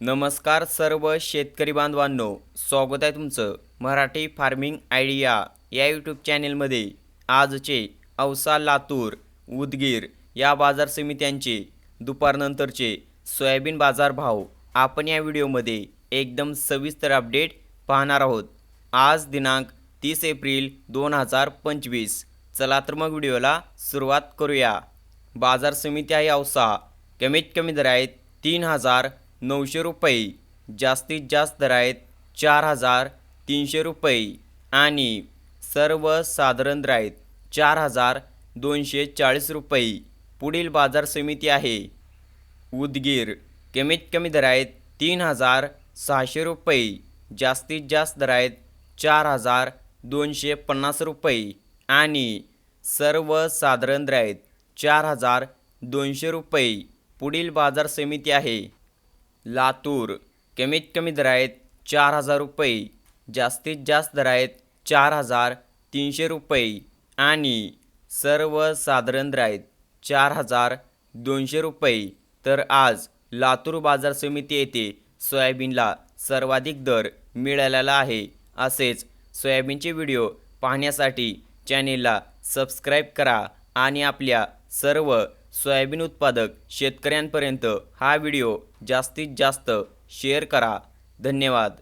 नमस्कार सर्व शेतकरी बांधवांनो स्वागत आहे तुमचं मराठी फार्मिंग आयडिया या यूट्यूब चॅनेलमध्ये. आजचे औसा लातूर उदगीर या बाजार समित्यांचे दुपारनंतरचे सोयाबीन बाजार भाव आपण या व्हिडिओमध्ये एकदम सविस्तर अपडेट पाहणार आहोत. आज दिनांक तीस एप्रिल दोन हजार पंचवीस. चला तर मग व्हिडिओला सुरुवात करूया. बाजार समिती आहे औसा. कमीत कमी दर आहेत तीन हजार नऊशे रुपये जास्तीत जास्त दर आहेत चार हजार तीनशे रुपये आणि सर्वसाधारण दर आहेत चार हजार दोनशे चाळीस रुपये पुढील बाजार समिती आहे. उदगीर कमीत कमी दर आहेत तीन हजार सहाशे रुपये जास्तीत जास्त दर आहेत चार हजार दोनशे पन्नास रुपये आणि सर्वसाधारण दर आहेत चार हजार दोनशे रुपये पुढील बाजार समिती आहे. लातूर. कमीत कमी दर आहेत चार हजार रुपये जास्तीत जास्त दर आहेत चार हजार तीनशे रुपये आणि सर्वसाधारण दर आहेत चार हजार दोनशे रुपये. तर आज लातूर बाजार समिती येथे सोयाबीनला सर्वाधिक दर मिळालेला आहे. असेच सोयाबीनचे व्हिडिओ पाहण्यासाठी चॅनेलला सबस्क्राईब करा आणि आपल्या सर्व सोयाबीन उत्पादक शेतकऱ्यांपर्यंत हा व्हिडिओ जास्तीत जास्त शेअर करा. धन्यवाद.